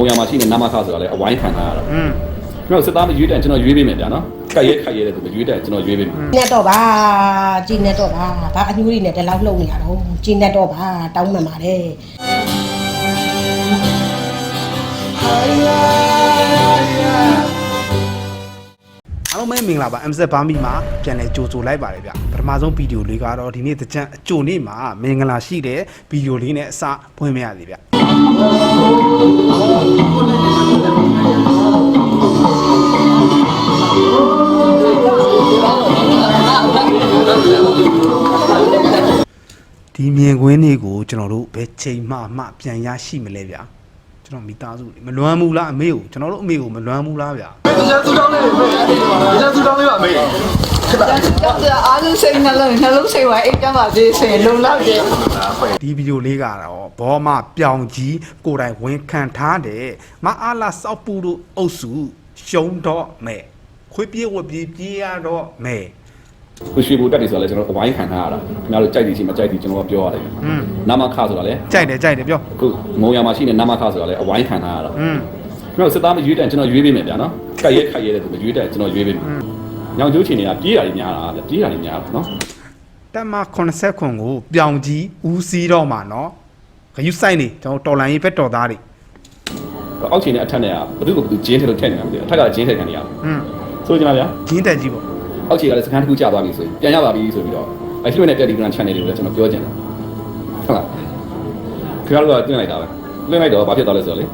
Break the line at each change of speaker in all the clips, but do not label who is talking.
ုံရမှာရှိနေနာမခဆိုတာလည်းအဝိုင်းခံထားရတာ
อืม
ကျွန်တော်စစ်သားမရွေးတဲ့ကျွန်တော်ရွေးပေးမယ်ဗျာနော်ကတ်ရဲခိုက်ရဲတဲ့သူမရွေးတဲ့ကျွန်တော်ရွေးပေးမယ်
နဲ့တော့ပါကြည်နဲ့တော့ပါဘာအညူရီနဲ့တလောက်လှုပ်နေရတော့ကြည်နဲ့တော့ပါတောင်းမှန်ပါတယ်
အားလုံးပဲမင်္ဂလာပါ MZ ဘာမီမှာပြန်လဲကြိုဆိုလိုက်ပါတယ်ဗျပထမဆုံးဗီဒီယိုလေးကတော့ဒီနေ့တကြံအကြိုနေ့မှာမင်္ဂလာရှိတဲ့ဗီဒီယိုလေးနဲ့အစဖွင့်မရသေးဗျ ဒီမြင်ကွင်းလေးကိုကျွန်တော်တို့ဘယ်ချိန်မှမှပြန်ရရှိမလဲဗျာကျွန်တော်မိသားစုတွေမလွမ်းဘူးလားအမေကိုကျွန်တော်တို့အမေကိုမလွမ်းဘူးလားဗျာ
ဒီချက်သူတောင်းလေးပဲဒီချက်သူတောင်းလေးပါမေး
တော့အားလုံးစိတ်နှလုံးနှလုံးစိတ်ဝိုင်းအိတ်တမ်းပါစေဆိုရင်လုံလောက်တယ်
ဒီဗီဒီယိုလေးကတော့ဘောမပြောင်ကြီးကိုယ်တိုင်ဝန်ခံထားတယ်မအားလာစောက်ပူတို့အုပ်စုရှုံးတော့မယ်ခွေးပြေးဝပြေးပြေးရတော့မယ်
ကိုရွှေဘူတက်တယ်ဆိုတာလည်းကျွန်တော်အဝိုင်းခံထားရတာခင်ဗျားတို့ကြိုက်တယ်ရှိမကြိုက်တယ်ကျွန်တော်ကပြောရတယ်နာမခဆိုတာလည်း
ကြိုက်တယ်ကြိုက်တယ်ပြော
အခုငုံရမှာရှိနေနာမခဆိုတာလည်းအဝိုင်းခံထားရတာ
อืม
ကျွန်တော်စစ်သားမရွေးတဲ့ကျွန်တော်ရွေးပေးမယ်ဗျာနော်ကတ်ရဲခိုက်ရဲတဲ့သူမရွေးတဲ့ကျွန်တော်ရွေးပေးမယ် ညောင်ကျိုးချင်တွေကပြေးတာတွေများတာဗျပြေးတာတွေများတာနော်
တက်မ80ခွန်ကိုပြောင်ကြီးဦးစီးတော့မှာနော်ခယူဆိုင်နေကျွန်တော်တော်လိုင်းရေးဘက်တော်သားတွေ
အောက်ခြေနဲ့အထက်နဲ့ကဘယ်သူကဘယ်သူဂျင်းထဲလို့ထည့်နေတာမသိဘူးအထက်ကဂျင်းထဲခံနေရ
อืม
ဆိုကြပါဗျာ
ဂျင်းတက်ကြီးပေါ့
အောက်ခြေကလည်းစကန်တစ်ခုကျသွားပြီဆိုရင်ပြန်ရပါပြီဆိုပြီးတော့အဲလှည့်နဲ့ Telegram channel တွေကိုလည်းကျွန်တော်ပြောချင်တယ်ဟုတ်လားခင်ဗျားတို့ကတွင်းလိုက်တာပဲတွင်းလိုက်တော့ဘာဖြစ်သွားလဲဆိုတော့လေ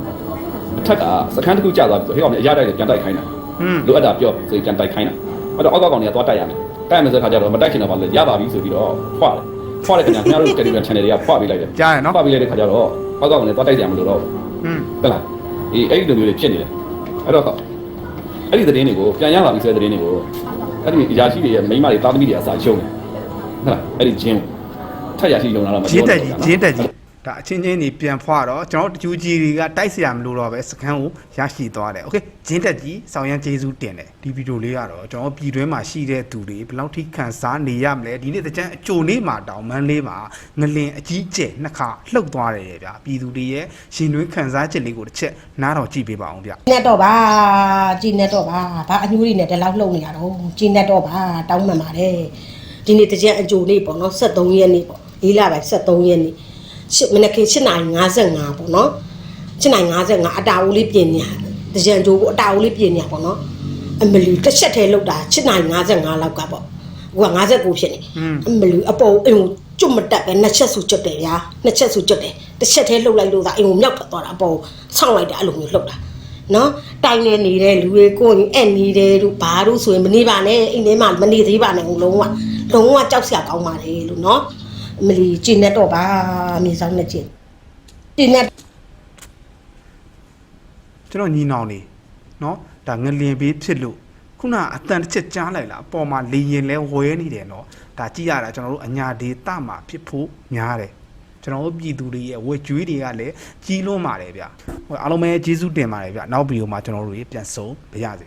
အထက်ကစကန်တစ်ခုကျသွားပြီဆိုဟဲ့ကောင်အရတိုက်ကိုပြန်တိုက်ခိုင်းတာ
อืม
လိုအပ်တာပြောဆိုရင်ပြန်တိုက်ခိုင်းတာ အဲ့တော့အောက်ကကောင်တွေကသွားတိုက်ရမယ်တိုက်မယ်ဆိုတဲ့ခါကျတော့မတိုက်ချင်တော့ဘာလဲရပါပြီဆိုပြီးတော့ဖွာတယ်ဖွာတဲ့ခင်ဗျားခင်ဗျားတို့ Telegram channel တွေကဖွာပေးလိုက်တယ်
ကြားရနော်
ဖွာပေးလိုက်တဲ့ခါကျတော့အောက်ကကောင်တွေသွားတိုက်ကြမလို့တော့
อืม
ဟုတ်လားအေးအဲ့ဒီလိုမျိုးတွေဖြစ်နေတယ်အဲ့တော့အဲ့ဒီသတင်းတွေကိုပြန်ရပါပြီဆိုတဲ့သတင်းတွေကိုအဲ့ဒီအရာရှိတွေရဲ့မိန်းမတွေတာသမီတွေအစားရှုံးတယ်ဟုတ်လားအဲ့ဒီဂျင်းထက်ရရှိလုံလာတော့မ
ဂျ
ပြော
င်းတက်
ဘူး
ကြီးဂျင်းတက်ကြီး ဒါအချင်းချင်းနေပြန်ဖွာတော့ကျွန်တော်တို့တကျူကြီးတွေကတိုက်เสียမလို့တော့ပဲစကန်ကိုရရှိသွားတယ်โอเคဂျင်းတက်ကြီးဆောင်းရမ်းကျေးဇူးတင်တယ်ဒီဗီဒီယိုလေးကတော့ကျွန်တော်ပြည်တွင်းမှာရှိတဲ့သူတွေဘယ်လောက်ထိခံစားနေရမလဲဒီနေ့တကြံအကြိုနေ့မှာတောင်မန်းလေးမှာငလင်အကြီးကျယ်နှစ်ခါလှုပ်သွားတယ်ဗျာပြည်သူတွေရဲ့ရှင်တွင်းခံစားချက်လေးကိုတစ်ချက်နားတော်ကြည့်ပေးပါအောင်ဗျ
နဲ့တော့ပါကြည်နဲ့တော့ပါဘာအညူရီနဲ့တလောက်လှုပ်နေရတော့ကြည်နဲ့တော့ပါတောင်းမှန်ပါတယ်ဒီနေ့တကြံအကြိုနေ့ပေါ့နော်73ရက်နေ့ပေါ့လေးလပိုင်း73ရက်နေ့ ရှစ်မနက်ခင်း7:55ပေါ့နော်7:55အတာအိုးလေးပြင်နေရတကြံကြိုးကိုအတာအိုးလေးပြင်နေရပေါ့နော်အမလီတစ်ချက်တည်းလှုပ်တာ7:55လောက်ကပေါ့ဟိုက59ဖြစ်နေအမလီအပေါ်အိမ်ကိုကျွတ်မတက်ပဲနှစ်ချက်စုကျွတ်တယ်ဗျာနှစ်ချက်စုကျွတ်တယ်တစ်ချက်တည်းလှုပ်လိုက်လို့သာအိမ်ကိုမြောက်ထွက်သွားတာအပေါ်ဆောင်းလိုက်တာအဲ့လိုမျိုးလှုပ်တာနော်တိုင်နေနေတဲ့လူတွေကိုရင်အဲ့နေတယ်လို့ဘာလို့ဆိုရင်မနေပါနဲ့အိမ်ထဲမှာမနေသေးပါနဲ့ဟိုလုံးဝလုံးဝကြောက်စရာကောင်းပါတယ်လို့နော် အမလီကျင်းနေတော့ပါမြေဆောင်နဲ့ကျင်းကျင်းနေ
ကျွန်တော်ညီနောင်နေနော်ဒါငလင်ပေးဖြစ်လို့ခုနအတန်တစ်ချက်ကြားလိုက်လားအပေါ်မှာလေရင်လဲဝဲနေတယ်နော်ဒါကြည့်ရတာကျွန်တော်တို့အညာဒေတာမှာဖြစ်ဖို့များတယ်ကျွန်တော်တို့ပြည်သူတွေရဲ့ဝက်ကြွေးတွေကလည်းကြီးလွန်းပါတယ်ဗျဟိုအားလုံးပဲကျေးဇူးတင်ပါတယ်ဗျနောက်ဗီဒီယိုမှာကျွန်တော်တို့ပြန်ဆုံပါရစေ